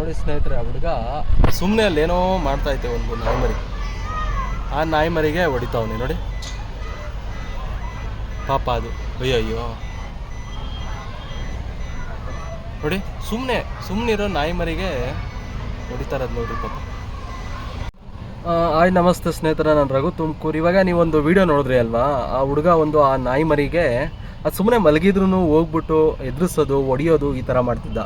ನೋಡಿ ಸ್ನೇಹಿತರೆ, ಆ ಹುಡುಗ ಸುಮ್ಮನೆ ಅಲ್ಲೇನೋ ಮಾಡ್ತಾ ಇದ್ದೆ ಒಂದು ನಾಯಿ ಮರಿ ಆ ನಾಯಿ ಮರಿಗೆ ಹೊಡಿತಾವನೆ ನೋಡಿ. ಪಾಪ ಅದು. ಅಯ್ಯೋ ಅಯ್ಯೋ ನೋಡಿ ಸುಮ್ಮನೆ ಸುಮ್ಮನಿರೋ ನಾಯಿ ಮರಿಗೆ ಹೊಡಿತಾ ಇರೋದು ನೋಡ್ರಿ ಪಾಪ. ಆಯ್ ನಮಸ್ತೆ ಸ್ನೇಹಿತರ, ನಾನು ರಘು ತುಮಕೂರು. ಇವಾಗ ನೀವೊಂದು ವಿಡಿಯೋ ನೋಡಿದ್ರಿ ಅಲ್ವಾ? ಆ ಹುಡುಗ ಒಂದು ಆ ನಾಯಿ ಮರಿಗೆ ಅದು ಸುಮ್ಮನೆ ಮಲಗಿದ್ರು ಹೋಗ್ಬಿಟ್ಟು ಎದುರಿಸೋದು, ಒಡೆಯೋದು ಈ ಥರ ಮಾಡ್ತಿದ್ದ.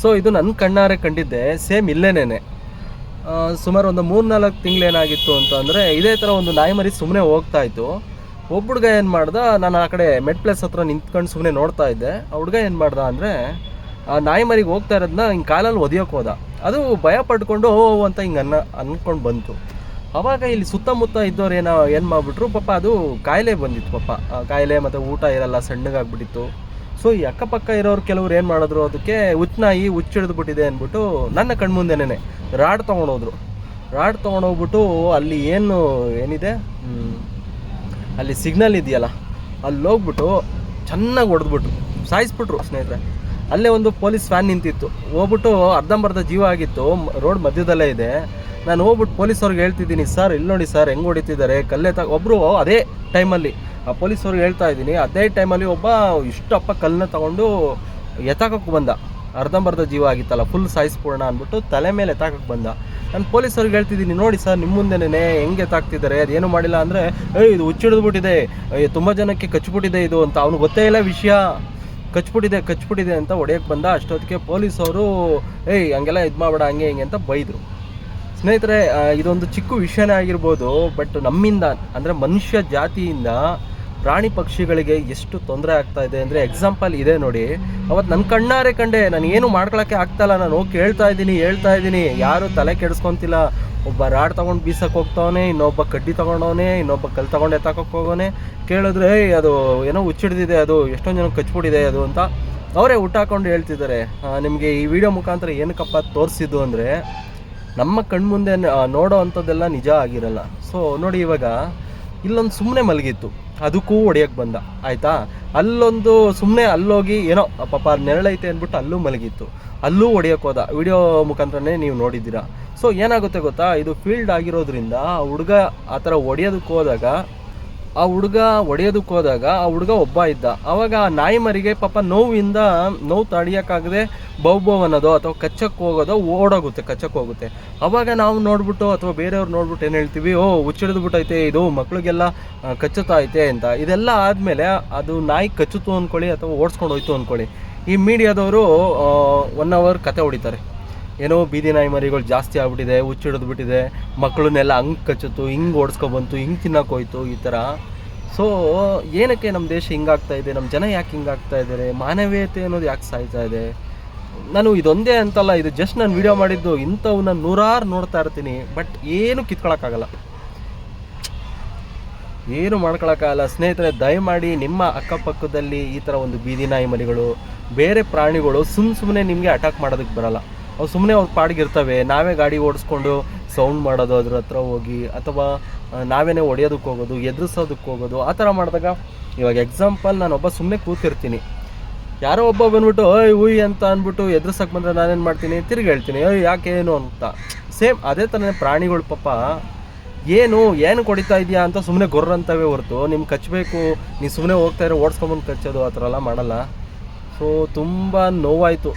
ಸೊ ಇದು ನನ್ನ ಕಣ್ಣಾರೆ ಕಂಡಿದ್ದೆ, ಸೇಮ್ ಇಲ್ಲೇನೇ ಸುಮಾರು ಒಂದು ಮೂರು ನಾಲ್ಕು ತಿಂಗಳೇನಾಗಿತ್ತು ಅಂತಂದರೆ ಇದೇ ಥರ ಒಂದು ನಾಯಿ ಮರಿ ಸುಮ್ಮನೆ ಹೋಗ್ತಾ ಇತ್ತು. ಒಬ್ಬ ಹುಡುಗ ಏನು ಮಾಡ್ದ, ನಾನು ಆ ಕಡೆ ಮೆಟ್ ಪ್ಲೇಸ್ ಹತ್ರ ನಿಂತ್ಕೊಂಡು ಸುಮ್ಮನೆ ನೋಡ್ತಾ ಇದ್ದೆ. ಆ ಹುಡುಗ ಏನು ಮಾಡ್ದ ಅಂದರೆ, ಆ ನಾಯಿ ಮರಿಗೆ ಹೋಗ್ತಾ ಇರೋದನ್ನ ಹಿಂಗೆ ಕಾಲಲ್ಲಿ ಒದಿಯೋಕೆ ಹೋದ. ಅದು ಭಯ ಪಡ್ಕೊಂಡು ಓ ಅಂತ ಹಿಂಗೆ ಅನ್ನ ಅಂದ್ಕೊಂಡು ಬಂತು. ಅವಾಗ ಇಲ್ಲಿ ಸುತ್ತಮುತ್ತ ಇದ್ದವ್ರು ಏನೋ ಏನು ಮಾಡಿಬಿಟ್ರು, ಪಾಪ ಅದು ಕಾಯಿಲೆ ಬಂದಿತ್ತು, ಪಾಪ. ಕಾಯಿಲೆ ಮತ್ತು ಊಟ ಇರಲ್ಲ, ಸಣ್ಣಗಾಗ್ಬಿಟ್ಟಿತ್ತು. ಸೊ ಈ ಅಕ್ಕಪಕ್ಕ ಇರೋರು ಕೆಲವ್ರು ಏನು ಮಾಡಿದ್ರು, ಅದಕ್ಕೆ ಉತ್ನಾಯಿ ಹುಚ್ಚಿಡ್ದು ಬಿಟ್ಟಿದೆ ಅಂದ್ಬಿಟ್ಟು ನನ್ನ ಕಣ್ಮುಂದೆನೇ ರಾಡ್ ತೊಗೊಂಡೋದ್ರು ರಾಡ್ ತೊಗೊಂಡೋಗ್ಬಿಟ್ಟು ಅಲ್ಲಿ ಏನು, ಏನಿದೆ? ಅಲ್ಲಿ ಸಿಗ್ನಲ್ ಇದೆಯಲ್ಲ, ಅಲ್ಲಿ ಹೋಗ್ಬಿಟ್ಟು ಚೆನ್ನಾಗಿ ಹೊಡೆದ್ಬಿಟ್ರು. ಸಾಯಿಸ್ಬಿಟ್ರು ಸ್ನೇಹಿತರೆ. ಅಲ್ಲೇ ಒಂದು ಪೊಲೀಸ್ ಫ್ಯಾನ್ ನಿಂತಿತ್ತು. ಹೋಗ್ಬಿಟ್ಟು ಅರ್ಧಂಬರ್ಧ ಜೀವ ಆಗಿತ್ತು ರೋಡ್ ಮಧ್ಯದಲ್ಲೇ ಇದೆ. ನಾನು ಹೋಗ್ಬಿಟ್ಟು ಪೊಲೀಸವ್ರಿಗೆ ಹೇಳ್ತಿದ್ದೀನಿ, ಸರ್, ಇಲ್ಲಿ ನೋಡಿ ಸರ್, ಹೆಂಗೆ ಹೊಡಿತಿದ್ದಾರೆ? ಕಲ್ಲೆ ತ ಒಬ್ಬರು ಅದೇ ಟೈಮಲ್ಲಿ, ಆ ಪೊಲೀಸವ್ರಿಗೆ ಹೇಳ್ತಾ ಇದ್ದೀನಿ, ಅದೇ ಟೈಮಲ್ಲಿ ಒಬ್ಬ ಇಷ್ಟಪ್ಪ ಕಲ್ಲನ್ನ ತಗೊಂಡು ಎತ್ತಾಕಕ್ಕೆ ಬಂದ. ಅರ್ಧಂಬರ್ಧ ಜೀವ ಆಗಿತ್ತಲ್ಲ ಫುಲ್ ಸಾಯಿಸ್ಪೂರ್ಣ ಅಂದ್ಬಿಟ್ಟು ತಲೆ ಮೇಲೆ ಎತ್ತಾಕಕ್ಕೆ ಬಂದ. ನಾನು ಪೊಲೀಸವ್ರಿಗೆ ಹೇಳ್ತಿದ್ದೀನಿ, ನೋಡಿ ಸರ್ ನಿಮ್ಮ ಮುಂದೆನೇ ಹೆಂಗೆ ಎತ್ತಾಕ್ತಿದ್ದಾರೆ? ಅದೇನು ಮಾಡಿಲ್ಲ ಅಂದರೆ ಏಯ್ ಇದು ಹುಚ್ಚಿಡಿದ್ಬಿಟ್ಟಿದೆ ತುಂಬ ಜನಕ್ಕೆ ಕಚ್ಬಿಟ್ಟಿದೆ ಇದು ಅಂತ, ಅವ್ನಿಗೆ ಗೊತ್ತೇ ಇಲ್ಲ ವಿಷಯ. ಕಚ್ಬಿಟ್ಟಿದೆ ಕಚ್ಬಿಟ್ಟಿದೆ ಅಂತ ಹೊಡೆಯಕ್ಕೆ ಬಂದ. ಅಷ್ಟೊತ್ತಿಗೆ ಪೊಲೀಸವರು, ಏಯ್, ಹಂಗೆಲ್ಲ ಇದು ಮಾಡಬೇಡ ಹಂಗೆ, ಹಿಂಗೆ ಅಂತ ಬೈದರು. ಸ್ನೇಹಿತರೆ ಇದೊಂದು ಚಿಕ್ಕ ವಿಷಯನೇ ಆಗಿರ್ಬೋದು, ಬಟ್ ನಮ್ಮಿಂದ, ಅಂದರೆ ಮನುಷ್ಯ ಜಾತಿಯಿಂದ ಪ್ರಾಣಿ ಪಕ್ಷಿಗಳಿಗೆ ಎಷ್ಟು ತೊಂದರೆ ಆಗ್ತಾ ಇದೆ ಅಂದರೆ ಎಕ್ಸಾಂಪಲ್ ಇದೆ ನೋಡಿ. ಅವತ್ತು ನನ್ನ ಕಣ್ಣಾರೆ ಕಂಡೆ, ನಾನು ಏನು ಮಾಡ್ಕೊಳಕ್ಕೆ ಆಗ್ತಾಯಿಲ್ಲ, ನಾನು ಕೇಳ್ತಾ ಇದ್ದೀನಿ, ಹೇಳ್ತಾ ಇದ್ದೀನಿ. ಯಾರು ತಲೆ ಕೆಡಿಸ್ಕೊತಿಲ್ಲ. ಒಬ್ಬ ರಾಡ್ ತೊಗೊಂಡು ಬೀಸಕ್ಕೆ ಹೋಗ್ತಾವನೆ, ಇನ್ನೊಬ್ಬ ಕಡ್ಡಿ ತೊಗೊಂಡವನೆ, ಇನ್ನೊಬ್ಬ ಕಲ್ ತೊಗೊಂಡು ಎತ್ತಾಕಕ್ಕೆ ಹೋಗೋನೆ ಕೇಳಿದ್ರೆ ಅದು ಏನೋ ಹುಚ್ಚಿಡ್ದಿದೆ, ಅದು ಎಷ್ಟೊಂದು ಜನ ಕಚ್ಬಿಟ್ಟಿದೆ, ಅದು ಅಂತ ಅವರೇ ಊಟ ಹೇಳ್ತಿದ್ದಾರೆ. ನಿಮಗೆ ಈ ವಿಡಿಯೋ ಮುಖಾಂತರ ಏನಕ್ಕಪ್ಪ ತೋರಿಸಿದ್ದು ಅಂದರೆ ನಮ್ಮ ಕಣ್ಮುಂದೆ ನೋಡೋ ಅಂಥದ್ದೆಲ್ಲ ನಿಜ ಆಗಿರಲ್ಲ. ಸೊ ನೋಡಿ ಇವಾಗ, ಇಲ್ಲೊಂದು ಸುಮ್ಮನೆ ಮಲಗಿತ್ತು. ಅದಕ್ಕೂ ಒಡೆಯಕ್ಕೆ ಬಂದ. ಆಯಿತಾ? ಅಲ್ಲೊಂದು ಸುಮ್ಮನೆ ಅಲ್ಲೋಗಿ ಏನೋ ಪಾಪ ನೆರಳೈತೆ ಅಂದ್ಬಿಟ್ಟು ಅಲ್ಲೂ ಮಲಗಿತ್ತು. ಅಲ್ಲೂ ಒಡೆಯಕ್ಕೆ ಹೋದ. ವಿಡಿಯೋ ಮುಖಾಂತರನೇ ನೀವು ನೋಡಿದ್ದೀರಾ. ಸೊ ಏನಾಗುತ್ತೆ ಗೊತ್ತಾ? ಇದು ಫೀಲ್ಡ್ ಆಗಿರೋದ್ರಿಂದ ಹುಡುಗ ಆ ಥರ ಒಡೆಯೋದಕ್ಕೆ ಹೋದಾಗ ಆ ಹುಡುಗ ಹೊಡೆಯೋದಕ್ಕೆ ಹೋದಾಗ ಆ ಹುಡುಗ ಒಬ್ಬ ಇದ್ದ. ಅವಾಗ ಆ ನಾಯಿ ಮರಿಗೆ ಪಾಪ ನೋವಿಂದ ನೋವು ತಡಿಯೋಕ್ಕಾಗದೆ ಬೌ ಬೌ ಅನ್ನೋದು ಅಥವಾ ಕಚ್ಚಕ್ಕೆ ಹೋಗೋದು ಓಡೋಗುತ್ತೆ, ಕಚ್ಚಕ್ಕೆ ಹೋಗುತ್ತೆ. ಅವಾಗ ನಾವು ನೋಡ್ಬಿಟ್ಟು ಅಥವಾ ಬೇರೆಯವ್ರು ನೋಡ್ಬಿಟ್ಟು ಏನು ಹೇಳ್ತೀವಿ, ಓ, ಹುಚ್ಚಿಡಿದು ಬಿಟ್ಟೈತೆ, ಇದು ಮಕ್ಳಿಗೆಲ್ಲ ಕಚ್ಚುತ್ತೈತೆ ಅಂತ. ಇದೆಲ್ಲ ಆದಮೇಲೆ ಅದು ನಾಯಿ ಕಚ್ಚುತ್ತು ಅಂದ್ಕೊಳ್ಳಿ ಅಥವಾ ಓಡಿಸ್ಕೊಂಡು ಹೋಯ್ತು ಅಂದ್ಕೊಳ್ಳಿ ಈ ಮೀಡಿಯಾದವರು ಒನ್ ಅವರ್ ಕತೆ ಹೊಡಿತಾರೆ. ಏನೋ ಬೀದಿ ನಾಯಿ ಮರಿಗಳು ಜಾಸ್ತಿ ಆಗ್ಬಿಟ್ಟಿದೆ ಹುಚ್ಚಿಡಿದು ಬಿಟ್ಟಿದೆ, ಮಕ್ಕಳನ್ನೆಲ್ಲ ಹಂಗೆ ಕಚ್ಚಿತು ಹಿಂಗೆ ಓಡಿಸ್ಕೊಬಂತು, ಹಿಂಗೆ ತಿನ್ನಕ್ಕೆ ಹೋಯ್ತು ಈ ಥರ ಸೊ ಏನಕ್ಕೆ ನಮ್ಮ ದೇಶ ಹಿಂಗಾಗ್ತಾ ಇದೆ ನಮ್ಮ ಜನ ಯಾಕೆ ಹಿಂಗಾಗ್ತಾ ಇದ್ದಾರೆ ಮಾನವೀಯತೆ ಅನ್ನೋದು ಯಾಕೆ ಸಾಯ್ತಾ ಇದೆ? ನಾನು ಇದೊಂದೇ ಅಂತಲ್ಲ, ಇದು ಜಸ್ಟ್ ನಾನು ವಿಡಿಯೋ ಮಾಡಿದ್ದು ಇಂಥವನ್ನ ನಾನು ನೂರಾರು ನೋಡ್ತಾ ಇರ್ತೀನಿ ಬಟ್ ಏನು ಕಿತ್ಕೊಳಕ್ಕಾಗಲ್ಲ. ಏನು ಮಾಡ್ಕೊಳಕ್ಕಾಗಲ್ಲ. ಸ್ನೇಹಿತರೆ, ದಯಮಾಡಿ ನಿಮ್ಮ ಅಕ್ಕಪಕ್ಕದಲ್ಲಿ ಈ ಥರ ಒಂದು ಬೀದಿ ನಾಯಿ ಮರಿಗಳು, ಬೇರೆ ಪ್ರಾಣಿಗಳು ಸುಮ್ಮ ಸುಮ್ಮನೆ ನಿಮಗೆ ಅಟ್ಯಾಕ್ ಮಾಡೋದಕ್ಕೆ ಬರಲ್ಲ. ಅವು ಸುಮ್ಮನೆ ಅವ್ರು ಪಾಡಿಗೆ ಇರ್ತವೆ ನಾವೇ ಗಾಡಿ ಓಡಿಸ್ಕೊಂಡು ಸೌಂಡ್ ಮಾಡೋದು ಅದ್ರ ಹತ್ರ ಹೋಗಿ ಅಥವಾ ನಾವೇನೇ ಹೊಡೆಯೋದಕ್ಕೆ ಹೋಗೋದು, ಎದುರಿಸೋದಕ್ಕೆ ಹೋಗೋದು, ಆ ಥರ ಮಾಡಿದಾಗ ಇವಾಗ ಎಕ್ಸಾಂಪಲ್ ನಾನೊಬ್ಬ ಸುಮ್ಮನೆ ಕೂತಿರ್ತೀನಿ. ಯಾರೋ ಒಬ್ಬ ಬಂದ್ಬಿಟ್ಟು, ಓಯ್, ಉಯ್ ಅಂತ ಅಂದ್ಬಿಟ್ಟು ಎದುರಿಸಕ್ಕೆ ಬಂದರೆ ನಾನೇನು ಮಾಡ್ತೀನಿ? ತಿರುಗಿ ಹೇಳ್ತೀನಿ ಅಯ್ಯೋ ಯಾಕೆ ಏನು? ಅಂತ. ಸೇಮ್ ಅದೇ ಥರನೇ ಪ್ರಾಣಿಗಳು ಪಾಪ, ಏನು ಏನು ಕೊಡಿತಾ ಇದೆಯಾ? ಅಂತ ಸುಮ್ಮನೆ ಗೊರ್ರಂತವೇ ಹೊರತು, ನಿಮ್ಗೆ ಕಚ್ಚಬೇಕು ನೀವು ಸುಮ್ಮನೆ ಹೋಗ್ತಾ ಇರೋ, ಓಡಿಸ್ಕೊಂಬಂದು ಕಚ್ಚೋದು ಆ ಥರ ಎಲ್ಲ ಮಾಡಲ್ಲ. ಸೊ ತುಂಬ ನೋವಾಯಿತು.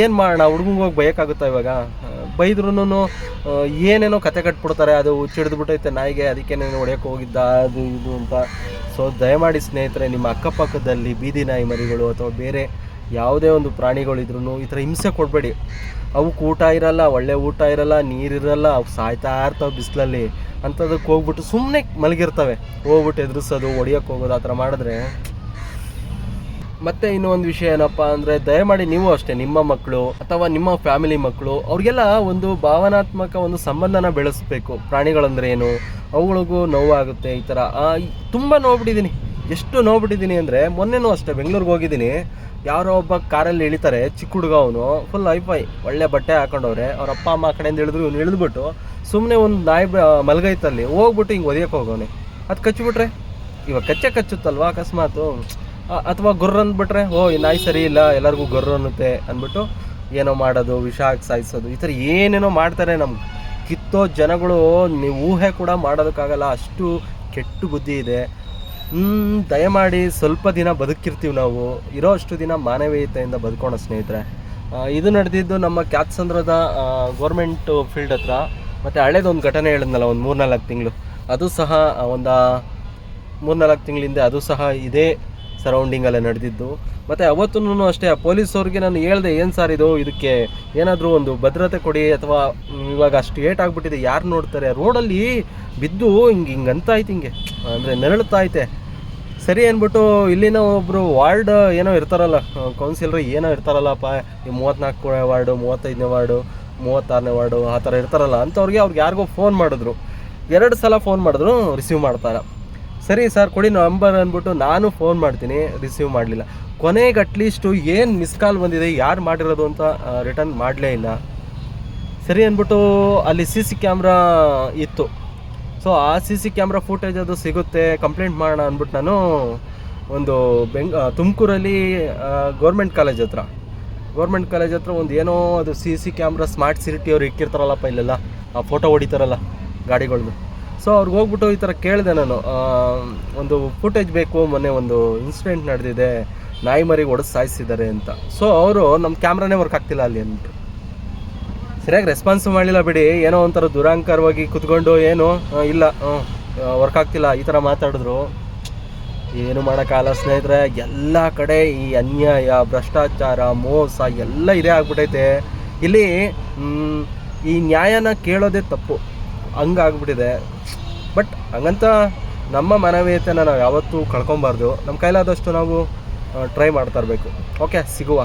ಏನು ಮಾಡೋಣ? ಹುಡುಗಂಗೆ ಹೋಗಿ ಬೈಯೋಕ್ಕಾಗುತ್ತಾ ಇವಾಗ? ಬೈದ್ರೂ ಏನೇನೋ ಕತೆ ಕಟ್ಬಿಡ್ತಾರೆ. ಅದು ಬಿಟ್ಟೈತೆ ನಾಯಿಗೆ, ಅದಕ್ಕೆ ನಾನು ಹೊಡೆಯೋಕೆ ಹೋಗಿದ್ದ, ಅದು ಇದು ಅಂತ. ಸೊ ದಯಮಾಡಿ ಸ್ನೇಹಿತರೆ, ನಿಮ್ಮ ಅಕ್ಕಪಕ್ಕದಲ್ಲಿ ಬೀದಿ ನಾಯಿ ಮರಿಗಳು ಅಥವಾ ಬೇರೆ ಯಾವುದೇ ಒಂದು ಪ್ರಾಣಿಗಳಿದ್ರು ಈ ಥರ ಹಿಂಸೆ ಕೊಡಬೇಡಿ. ಅವಕ್ಕೆ ಊಟ ಇರಲ್ಲ, ಒಳ್ಳೆ ಊಟ ಇರಲ್ಲ ನೀರಿರಲ್ಲ ಅವು ಸಾಯ್ತಾ ಇರ್ತಾವೆ ಬಿಸಿಲಲ್ಲಿ. ಅಂಥದಕ್ಕೆ ಹೋಗ್ಬಿಟ್ಟು ಸುಮ್ಮನೆ ಮಲಗಿರ್ತವೆ. ಹೋಗ್ಬಿಟ್ಟು ಎದುರಿಸೋದು, ಹೊಡಿಯೋಕೆ ಹೋಗೋದು, ಆ ಥರ ಮಾಡಿದ್ರೆ ಮತ್ತೆ ಇನ್ನೊಂದು ವಿಷಯ ಏನಪ್ಪ ಅಂದರೆ ದಯಮಾಡಿ ನೀವು ಅಷ್ಟೇ, ನಿಮ್ಮ ಮಕ್ಕಳು ಅಥವಾ ನಿಮ್ಮ ಫ್ಯಾಮಿಲಿ ಮಕ್ಕಳು ಅವ್ರಿಗೆಲ್ಲ ಒಂದು ಭಾವನಾತ್ಮಕ ಒಂದು ಸಂಬಂಧನ ಬೆಳೆಸ್ಬೇಕು. ಪ್ರಾಣಿಗಳಂದ್ರೆ ಏನು? ಅವುಗಳಿಗೂ ನೋವಾಗುತ್ತೆ ಈ ಥರ ತುಂಬ ನೋಡ್ಬಿಟ್ಟಿದ್ದೀನಿ ಎಷ್ಟು ನೋಡ್ಬಿಟ್ಟಿದ್ದೀನಿ ಅಂದರೆ ಮೊನ್ನೆನೂ ಅಷ್ಟೇ ಬೆಂಗಳೂರಿಗೆ ಹೋಗಿದ್ದೀನಿ ಯಾರೋ ಒಬ್ಬ ಕಾರಲ್ಲಿ ಇಳಿತಾರೆ, ಚಿಕ್ಕ ಹುಡುಗ ಅವನು ಫುಲ್ ಐಫೈ ಒಳ್ಳೆ ಬಟ್ಟೆ ಹಾಕೊಂಡವ್ರೆ. ಅವ್ರ ಅಪ್ಪ ಅಮ್ಮ ಆ ಕಡೆಯಿಂದ ಇಳಿದ್ರು, ಇವ್ನು ಇಳಿದ್ಬಿಟ್ಟು ಸುಮ್ಮನೆ ಒಂದು ನಾಯಿ ಮಲಗೈತಲ್ಲಿ, ಹೋಗ್ಬಿಟ್ಟು ಹಿಂಗೆ ಒದಿಯಕ್ಕೆ ಹೋಗೋನೆ ಅದು ಕಚ್ಚಿಬಿಟ್ರೆ ಇವಾಗ ಕಚ್ಚೆ ಕಚ್ಚುತ್ತಲ್ವಾ ಅಕಸ್ಮಾತು? ಅಥವಾ ಗೊರ್ರ ಅಂದ್ಬಿಟ್ರೆ, ಓ, ಈ ನಾಯಿ ಸರಿ ಇಲ್ಲ, ಎಲ್ಲರಿಗೂ ಗೊರ್ರ ಅನ್ನುತ್ತೆ ಅಂದ್ಬಿಟ್ಟು ಏನೋ ಮಾಡೋದು, ವಿಷ ಹಾಕಿ ಸಾಯಿಸೋದು, ಈ ಥರ ಏನೇನೋ ಮಾಡ್ತಾರೆ ನಮ್ಮ ಕಿತ್ತೋ ಜನಗಳು, ನೀವು ಊಹೆ ಕೂಡ ಮಾಡೋದಕ್ಕಾಗಲ್ಲ, ಅಷ್ಟು ಕೆಟ್ಟು ಬುದ್ಧಿ ಇದೆ. ದಯಮಾಡಿ ಸ್ವಲ್ಪ ದಿನ ಬದುಕಿರ್ತೀವಿ ನಾವು, ಇರೋ ಅಷ್ಟು ದಿನ ಮಾನವೀಯತೆಯಿಂದ ಬದುಕೋಣ ಸ್ನೇಹಿತರೆ. ಇದು ನಡೆದಿದ್ದು ನಮ್ಮ ಕ್ಯಾತ್ಸಂದ್ರದ ಗೌರ್ಮೆಂಟ್ ಫೀಲ್ಡ್ ಹತ್ರ, ಮತ್ತು ಹಳೇದೊಂದು ಘಟನೆ ಹೇಳಿದ್ನಲ್ಲ, ಒಂದು ಮೂರ್ನಾಲ್ಕು ತಿಂಗಳು. ಅದು ಸಹ ಒಂದು ಮೂರ್ನಾಲ್ಕು ತಿಂಗಳಿಂದ, ಅದು ಸಹ ಇದೇ ಸರೌಂಡಿಂಗಲ್ಲೇ ನಡೆದಿದ್ದು. ಮತ್ತು ಅವತ್ತೂ ಅಷ್ಟೇ, ಆ ಪೊಲೀಸವ್ರಿಗೆ ನಾನು ಹೇಳ್ದೆ, ಏನು ಸರ್ ಇದು? ಇದಕ್ಕೆ ಏನಾದರೂ ಒಂದು ಭದ್ರತೆ ಕೊಡಿ ಅಥವಾ ಇವಾಗ ಅಷ್ಟು ಏಟ್ ಆಗ್ಬಿಟ್ಟಿದೆ, ಯಾರು ನೋಡ್ತಾರೆ? ರೋಡಲ್ಲಿ ಬಿದ್ದು ಹಿಂಗೆ ಹಿಂಗೆ ಅಂತ ಐತೆ ಹಿಂಗೆ. ಅಂದರೆ ನೆರಳುತ್ತಾ ಐತೆ. ಸರಿ ಅಂದ್ಬಿಟ್ಟು ಇಲ್ಲಿನ ಒಬ್ಬರು ವಾರ್ಡ್ ಏನೋ ಇರ್ತಾರಲ್ಲ ಕೌನ್ಸಿಲರ್ ಏನೋ ಇರ್ತಾರಲ್ಲಪ್ಪ. ಈ ಮೂವತ್ತ್ನಾಲ್ಕು ವಾರ್ಡು, ಮೂವತ್ತೈದನೇ ವಾರ್ಡು, ಮೂವತ್ತಾರನೇ ವಾರ್ಡು ಆ ಥರ ಇರ್ತಾರಲ್ಲ ಅಂಥವ್ರಿಗೆ ಅವ್ರಿಗೆ ಯಾರಿಗೋ ಫೋನ್ ಮಾಡಿದ್ರು. ಎರಡು ಸಲ ಫೋನ್ ಮಾಡಿದ್ರು ರಿಸೀವ್ ಮಾಡ್ತಾರೆ. ಸರಿ ಸರ್, ಕೊಡಿ ನಂಬರ್ ಅಂದ್ಬಿಟ್ಟು ನಾನು ಫೋನ್ ಮಾಡ್ತೀನಿ ರಿಸೀವ್ ಮಾಡಲಿಲ್ಲ. ಕೊನೆಗೆ ಅಟ್ಲೀಸ್ಟು ಏನು ಮಿಸ್ ಕಾಲ್ ಬಂದಿದೆ, ಯಾರು ಮಾಡಿರೋದು ಅಂತ ರಿಟರ್ನ್ ಮಾಡಲೇ ಇಲ್ಲ. ಸರಿ ಅಂದ್ಬಿಟ್ಟು ಅಲ್ಲಿ ಸಿ ಸಿ ಕ್ಯಾಮ್ರಾ ಇತ್ತು. ಸೊ ಆ ಸಿ ಸಿ ಕ್ಯಾಮ್ರಾ ಫೂಟೇಜ್ ಅದು ಸಿಗುತ್ತೆ ಕಂಪ್ಲೇಂಟ್ ಮಾಡೋಣ ಅಂದ್ಬಿಟ್ಟು ನಾನು ಒಂದು ಬೆಂಗ್ ತುಮಕೂರಲ್ಲಿ ಗೌರ್ಮೆಂಟ್ ಕಾಲೇಜ್ ಹತ್ರ. ಗೌರ್ಮೆಂಟ್ ಕಾಲೇಜ್ ಹತ್ರ ಒಂದು ಏನೋ ಅದು C C camera smart city ಅವ್ರು ಇಕ್ಕಿರ್ತಾರಲ್ಲಪ್ಪ ಇಲ್ಲೆಲ್ಲ, ಆ ಫೋಟೋ ಹೊಡಿತಾರಲ್ಲ ಗಾಡಿಗಳ್ದು. ಸೊ ಅವ್ರಿಗೆ ಹೋಗ್ಬಿಟ್ಟು ಈ ಥರ ಕೇಳಿದೆ ನಾನು. ಒಂದು ಫುಟೇಜ್ ಬೇಕು, ಮೊನ್ನೆ ಒಂದು ಇನ್ಸಿಡೆಂಟ್ ನಡೆದಿದೆ, ನಾಯಿ ಮರಿಗೆ ಹೊಡೆದು ಸಾಯಿಸಿದ್ದಾರೆ ಅಂತ. ಸೊ ಅವರು ನಮ್ಮ ಕ್ಯಾಮ್ರಾನೇ ವರ್ಕ್ ಆಗ್ತಿಲ್ಲ ಅಲ್ಲಿ ಅಂದ್ಬಿಟ್ಟು ಸರಿಯಾಗಿ ರೆಸ್ಪಾನ್ಸ್ ಮಾಡಲಿಲ್ಲ ಬಿಡಿ. ಏನೋ ಒಂಥರ ದುರಾಂಕಾರವಾಗಿ ಕುತ್ಕೊಂಡು ಏನು? ಇಲ್ಲ ವರ್ಕ್ ಆಗ್ತಿಲ್ಲ. ಈ ಥರ ಮಾತಾಡಿದ್ರು. ಏನು ಮಾಡೋಕ್ಕಾಗಲ್ಲ ಸ್ನೇಹಿತರೆ. ಎಲ್ಲ ಕಡೆ ಈ ಅನ್ಯಾಯ, ಭ್ರಷ್ಟಾಚಾರ, ಮೋಸ ಎಲ್ಲ ಇದೇ ಆಗ್ಬಿಟ್ಟೈತೆ ಇಲ್ಲಿ ಈ ನ್ಯಾಯನ ಕೇಳೋದೇ ತಪ್ಪು. ಹಂಗಾಗ್ಬಿಟ್ಟಿದೆ. ಬಟ್ ಹಂಗಂತ ನಮ್ಮ ಮಾನವೀಯತೆನ ನಾವು ಯಾವತ್ತೂ ಕಳ್ಕೊಬಾರ್ದು. ನಮ್ಮ ಕೈಲಾದಷ್ಟು ನಾವು ಟ್ರೈ ಮಾಡ್ತಾ ಇರಬೇಕು. ಓಕೆ ಸಿಗುವ.